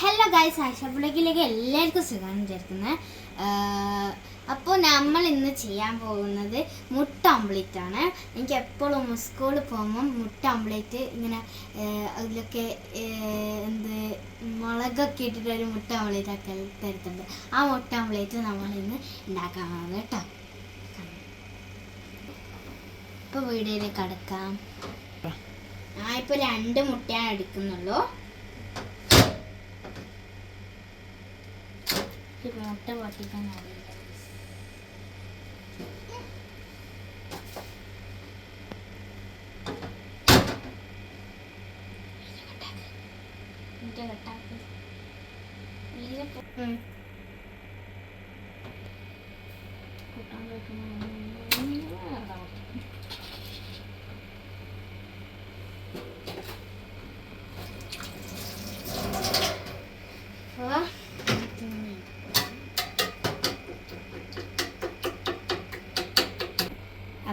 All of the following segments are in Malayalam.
ഹലോ ഗായ്സ് ആശാപ്പുളക്കിലേക്ക് എല്ലാവർക്കും സുഖമാണ് വിചാരിക്കുന്നത്. അപ്പോൾ നമ്മൾ ഇന്ന് ചെയ്യാൻ പോകുന്നത് മുട്ട ഓംപ്ലേറ്റ് ആണ്. എനിക്ക് എപ്പോഴും സ്കൂളിൽ പോകുമ്പം മുട്ട ഓംപ്ലേറ്റ് ഇങ്ങനെ അതിലൊക്കെ എന്ത് മുളകൊക്കെ ഇട്ടിട്ട് ഒരു മുട്ട ഓംപ്ലേറ്റ് ഒക്കെ തരുത്തുണ്ട് ആ മുട്ട ഓംപ്ലേറ്റ് നമ്മൾ ഇന്ന് ഉണ്ടാക്കാൻ പോകുന്നത് കേട്ടോ. ഇപ്പോൾ വീടിലേക്ക് അടക്കാം ആ ഇപ്പോൾ രണ്ട് മുട്ടയാണ് എടുക്കുന്നുള്ളൂ. ഈ മുട്ട പൊട്ടിക്കാൻ അറിയില്ല. കൂട്ടാൻ വെക്കുന്ന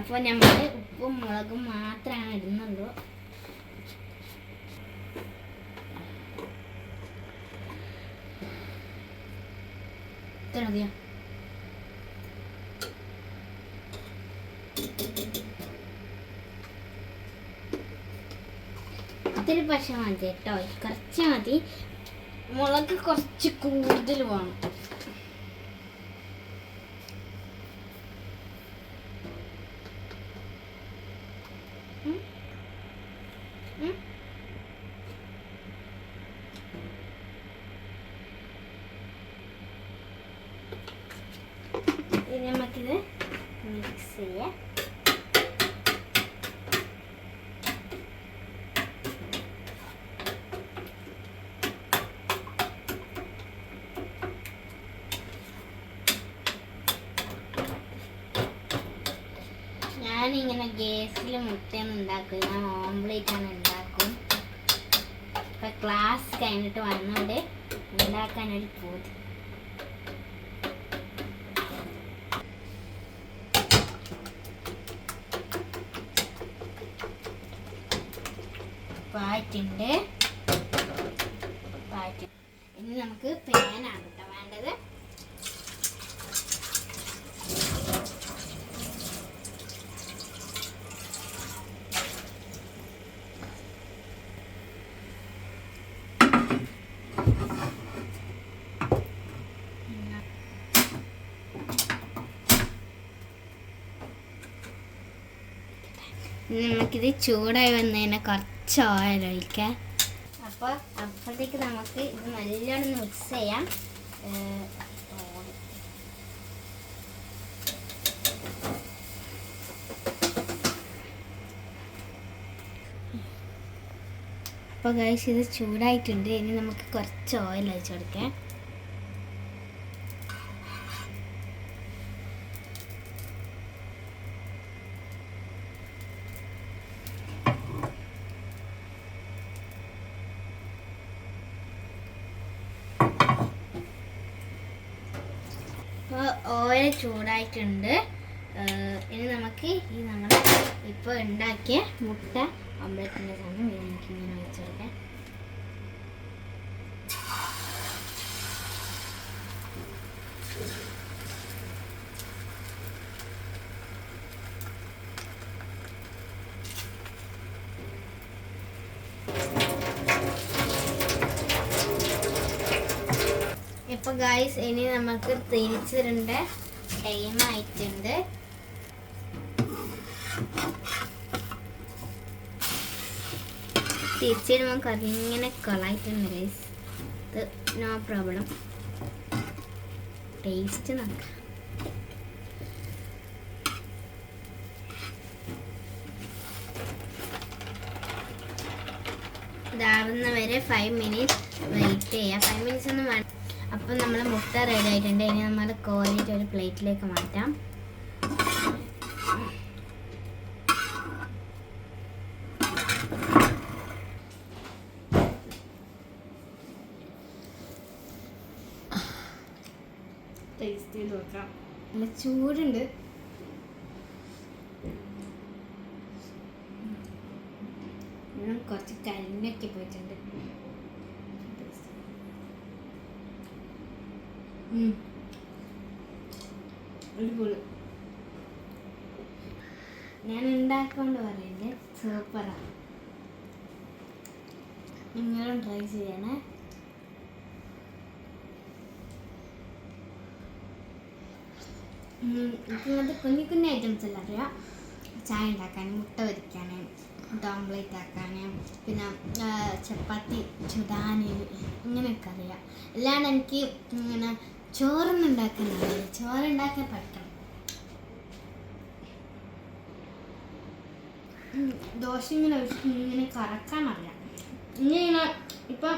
അപ്പോൾ നമ്മൾ ഉപ്പും മുളകും മാത്രമാണ് ഇടുന്നുള്ളൂ. ഇത്ര മതിയോ? ഇത്തിരി പക്ഷെ മതി കേട്ടോ. കുറച്ച് മതി. മുളക് കുറച്ച് കൂടുതൽ വേണം ഉം. ഉം. ഇനി നമുക്കിത് മിക്സ് ചെയ്യാം ഞാനിങ്ങനെ ഗ്യാസിൽ മുട്ടയൊന്നും ഉണ്ടാക്കും ഞാൻ ഓംപ്ലേറ്റ് ആണ് ഉണ്ടാക്കും. ഇപ്പൊ ക്ലാസ് കഴിഞ്ഞിട്ട് വന്നോണ്ട് ഉണ്ടാക്കാൻ ഒരു പൂതി പാറ്റുണ്ട് പാറ്റ് ഇനി നമുക്ക് പാനാണ് കേട്ടോ വേണ്ടത്. നമുക്കിത് ചൂടായി വന്നതിനെ കുറച്ച് ഓയിൽ ഒഴിക്കാം. അപ്പോൾ അപ്പോഴത്തേക്ക് നമുക്ക് ഇത് നല്ലോണം മിക്സ് ചെയ്യാം. അപ്പോൾ ഗൈസ് ഇത് ചൂടായിട്ടുണ്ട്. ഇനി നമുക്ക് കുറച്ച് ഓയിൽ ഒഴിച്ചു കൊടുക്കാം. ഇപ്പോൾ ഓയിൽ ചൂടായിട്ടുണ്ട്. ഇനി നമുക്ക് ഈ നമ്മൾ ഇപ്പോൾ ഉണ്ടാക്കിയ മുട്ട അമ്പലത്തിന്റെ സാധനം ഇത് നമുക്ക് ഇങ്ങനെ വെച്ച് ഗായ്സ് ഇനി നമുക്ക് തിരിച്ചിടേണ്ട ടൈം ആയിട്ടുണ്ട്. തിരിച്ചിടുമ്പോൾ കറിങ്ങനെ കളായിട്ടുണ്ട് ഗൈസ് ഇത് നോ പ്രോബ്ലം ടേസ്റ്റ് നോക്കാം. ഇതാവുന്ന വരെ ഫൈവ് മിനിറ്റ് വെയിറ്റ് ചെയ്യാം. ഫൈവ് മിനിറ്റ്സ് ഒന്നും വേണ്ട. അപ്പം നമ്മൾ മുട്ട റെഡി ആയിട്ടുണ്ട്. ഇനി നമ്മൾ കോരിയിട്ട് ഒരു പ്ലേറ്റിലേക്ക് മാറ്റാം. ടേസ്റ്റ് ചെയ്ത് നോക്കാം. നല്ല ചൂടുണ്ട്. കുറച്ച് കരിഞ്ഞൊക്കെ പോയിട്ടുണ്ട്. ഞാൻ ഉണ്ടാക്കൊണ്ട് പറയുന്നത് സൂപ്പറാണ് നിങ്ങളും ട്രൈ ചെയ്യണേ. എനിക്കിങ്ങനത്തെ കുഞ്ഞു കുഞ്ഞു ഐറ്റംസ് എല്ലാം അറിയാം? ചായ ഉണ്ടാക്കാൻ മുട്ട പൊരിക്കാൻ മുട്ട ഓംപ്ലേറ്റ് ആക്കാൻ പിന്നെ ചപ്പാത്തി ചുടാൻ ഇങ്ങനെയൊക്കെ അറിയാം. അല്ലാണ്ട് എനിക്ക് ഇങ്ങനെ ചോറൊന്നും ഉണ്ടാക്കാൻ അറിയില്ല ചോറുണ്ടാക്കാൻ പറ്റണം ദോശ ഇങ്ങനെ ഒഴിച്ചിട്ട് ഇങ്ങനെ കറക്കാൻ അറിയാം ഇങ്ങനെ ഇപ്പം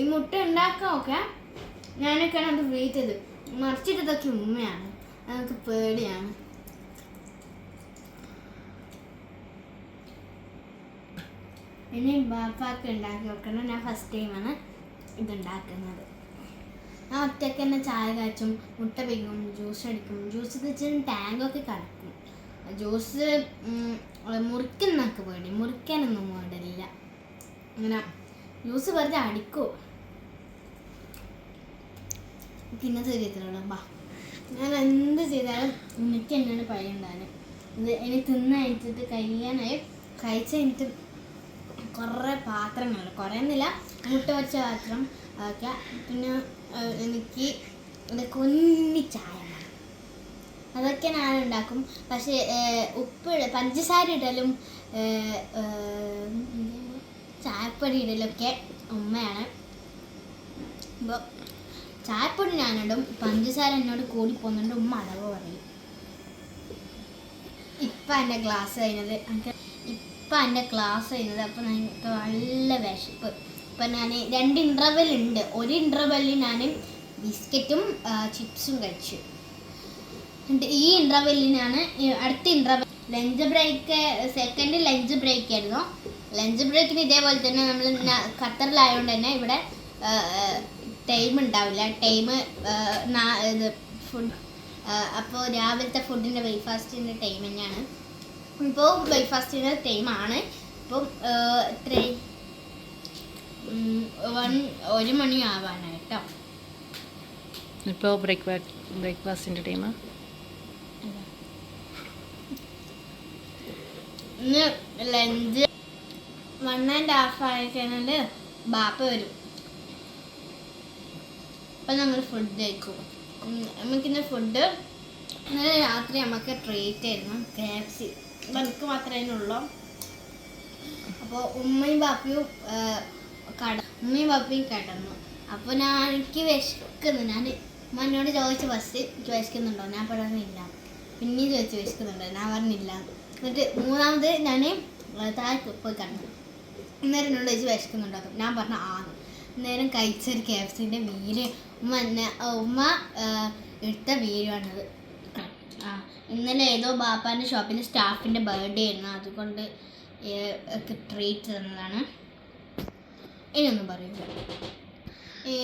ഈ മുട്ട ഉണ്ടാക്കാൻ ഒക്കെ ഞാനൊക്കെയാണ് അത് ചെയ്ത്. മറിച്ചിട്ടതൊക്കെ ഉമ്മയാണ്. അതൊക്കെ പേടിയാണ്. ഇനി ബാപ്പാക്ക് ഉണ്ടാക്കി വെക്കണം. ഞാൻ ഫസ്റ്റ് ടൈമാണ് ഇതുണ്ടാക്കുന്നത്. ഞാൻ ഒറ്റയ്ക്ക് തന്നെ ചായ കാച്ചും മുട്ട പിങ്ങും ജ്യൂസ് അടിക്കും. ജ്യൂസ് വെച്ചിട്ട് ടാങ്കൊക്കെ കടക്കും. ജ്യൂസ് മുറിക്കുന്നൊക്കെ പേടി. മുറിക്കാനൊന്നും പാടില്ല. അങ്ങനെ ജ്യൂസ് വെറുതെ അടിക്കൂ. പിന്നെ ശരീരത്തിലുള്ള ബാ. ഞാൻ എന്ത് ചെയ്താലും എനിക്ക് തന്നെയാണ് പഴയ ഉണ്ടാകാൻ ഇത് ഇനി തിന്ന് കഴിഞ്ഞിട്ട് കഴിയാനായി കഴിച്ച് കഴിഞ്ഞിട്ട് കുറേ പാത്രങ്ങളുണ്ട് കുറേ ഒന്നുമില്ല മുട്ട വെച്ച പാത്രം ഒക്കെ പിന്നെ എനിക്ക് കുഞ്ഞി ചായ. അതൊക്കെ ഞാൻ ഉണ്ടാക്കും. പക്ഷേ ഉപ്പ് പഞ്ചസാര ഇടലും ചായപ്പൊടി ഇടലൊക്കെ ഉമ്മയാണ്. അപ്പോൾ ചായപ്പൊടി ഞാനിടും പഞ്ചസാര എന്നോട് കൂടി പോകുന്നുണ്ട്. ഉമ്മ അളവ് പറയും. ഇപ്പം എന്റെ ക്ലാസ് കഴിഞ്ഞത്. ഇപ്പം എന്റെ ക്ലാസ് കഴിഞ്ഞത്. അപ്പം ഞങ്ങൾക്ക് നല്ല വിശപ്പ്. ഇപ്പം ഞാൻ രണ്ട് ഇന്റർവെൽ ഉണ്ട്. ഒരു ഇന്റർവെല്ലിൽ ഞാൻ ബിസ്ക്കറ്റും ചിപ്സും കഴിച്ചു. എന്നിട്ട് ഈ ഇന്റർവെല്ലിനാണ് അടുത്ത interval lunch break second lunch break ആയിരുന്നു. ലഞ്ച് ബ്രേക്കിന് ഇതേപോലെ തന്നെ നമ്മൾ ഖത്തറിലായതുകൊണ്ട് തന്നെ ഇവിടെ ടൈം ഉണ്ടാവില്ല. ടൈം ഇത് ഫുഡ് അപ്പോൾ രാവിലത്തെ ഫുഡിന്റെ ബ്രേക്ക്ഫാസ്റ്റിന്റെ ടൈം തന്നെയാണ്. ഇപ്പോൾ ബ്രേക്ക്ഫാസ്റ്റിന്റെ ടൈമാണ് ഇപ്പം എത്ര വൺ ഒരു മണി ആവാനായിട്ടോ ഇപ്പോൾ ബ്രേക്ക്ഫാസ്റ്റ് ബ്രേക്ക്ഫാസ്റ്റിന്റെ ടൈമാ ഇന്ന് ലഞ്ച് വൺ ആൻഡ് ഹാഫ് ആയി കഴിഞ്ഞാൽ ബാപ്പ വരും. അപ്പം നമ്മൾ ഫുഡ് കഴിക്കും. നമുക്കിന്ന് ഫുഡ് ഇന്നലെ രാത്രി നമുക്ക് ട്രീറ്റ് ആയിരുന്നു കെ എഫ് സി അപ്പം എനിക്ക് മാത്രമേ അതിനുള്ളൂ. അപ്പോൾ ഉമ്മയും ബാപ്പയും കട ഉമ്മയും ബാപ്പയും കിടന്നു. അപ്പോൾ ഞാൻ എനിക്ക് വിശക്കുന്നു. ഞാൻ ഉമ്മ എന്നോട് ചോദിച്ചു ഫസ്റ്റ് എനിക്ക് വിശക്കുന്നുണ്ടോ ഞാൻ പറഞ്ഞില്ല. പിന്നെയും ചോദിച്ചു വിശക്കുന്നുണ്ടോ? ഞാൻ പറഞ്ഞില്ല. എന്നിട്ട് മൂന്നാമത് ഞാൻ താഴെ പോയി കിടന്നു. അന്നേരം എന്നോട് ചോദിച്ചു വിശക്കുന്നുണ്ടോ? ഞാൻ പറഞ്ഞു ആന്ന് അന്നേരം കഴിച്ചൊരു കെ എഫ് സിന്റെ വീര് ഉമ്മ എന്നെ ഉമ്മ എടുത്ത വീരുവാണത് ആ ഇന്നലെ ഏതോ ബാപ്പാന്റെ ഷോപ്പിന്റെ സ്റ്റാഫിന്റെ ബർത്ത്ഡേ ആയിരുന്നു. അതുകൊണ്ട് ട്രീറ്റ് തന്നതാണ്. ഇനിയൊന്നും പറയില്ല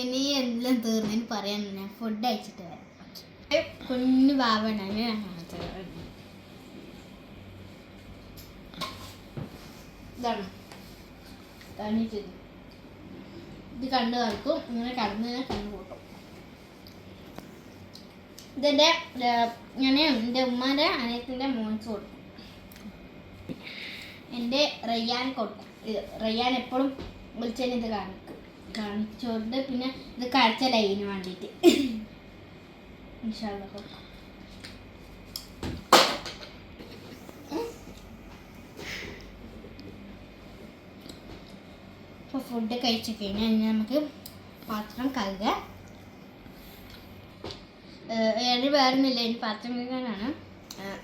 ഇനി എല്ലാം തീർന്നതിന് പറയാൻ ഞാൻ ഫുഡ് അയച്ചിട്ട് വരാം. കുഞ്ഞു ബാബുണ്ടായിരുന്നു ഞാൻ ഇത് കണ്ണ് കളിക്കും ഇങ്ങനെ കടന്ന് ഞാൻ കണ്ണു കൂട്ടും ഇതെന്റെ ഞാൻ എന്റെ ഉമ്മാന്റെ അനിയത്തിന്റെ മോൻസ് കൊടുക്കും. എന്റെ റയ്യാൻ കൊടുക്കും. റയ്യാൻ എപ്പോഴും വിളിച്ചതിന് ഇത് കാണിക്കും കാണിച്ചോണ്ട് പിന്നെ ഇത് കഴിച്ച ലൈന് വേണ്ടിയിട്ട് ഇൻഷാള്ള കൊടുക്കും ഇപ്പോൾ ഫുഡ് കഴിച്ചു കഴിഞ്ഞാൽ ഇനി നമുക്ക് പാത്രം കഴുക. ഏഴ് വേറൊന്നുമില്ല ഇനി പാത്രം കഴുകാനാണ്.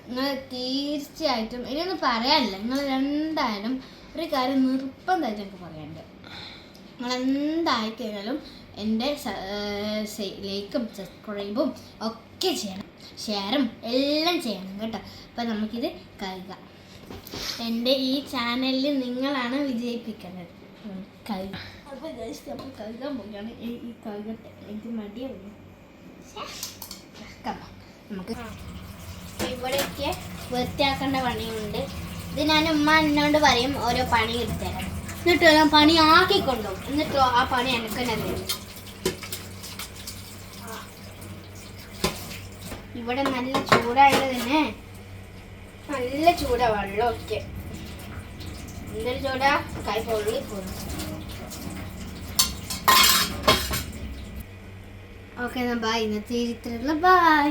നിങ്ങൾ തീർച്ചയായിട്ടും ഇനിയൊന്നും പറയാനില്ല. നിങ്ങൾ രണ്ടായാലും ഒരു കാര്യം നിർബന്ധമായിട്ട് എനിക്ക് പറയാനുണ്ട്. കഴിഞ്ഞാലും എന്റെ ലൈക്കും സബ്സ്ക്രൈബും ഒക്കെ ചെയ്യണം. ഷെയറും എല്ലാം ചെയ്യണം കേട്ടോ. അപ്പം നമുക്കിത് കഴുകാം. എന്റെ ഈ ചാനലിൽ നിങ്ങളാണ് വിജയിപ്പിക്കുന്നത്. കഴുക. അപ്പോൾ ജസ്റ്റ് അപ്പോൾ കഴുകാൻ പോവുകയാണ്. ഈ കഴുകട്ടെ. എനിക്ക് on. നമുക്ക് ഇവിടെയൊക്കെ വൃത്തിയാക്കേണ്ട പണിയുണ്ട്. ഇത് ഞാൻ ഉമ്മ എന്നോട് പറയും ഓരോ പണി എടുത്തരാം എന്നിട്ട് ഞാൻ പണി ആക്കിക്കൊണ്ടു. എന്നിട്ട് ആ പണി എനിക്ക് തന്നെ ഇവിടെ നല്ല ചൂടായത് തന്നെ. നല്ല ചൂടാ വെള്ളമൊക്കെ. എന്തൊരു ചൂടാ? കൈ പൊള്ളി പോകും ഓക്കെ എന്നാ ബൈ ഇന്നത്തെ ഇത്രയുള്ള. ബൈ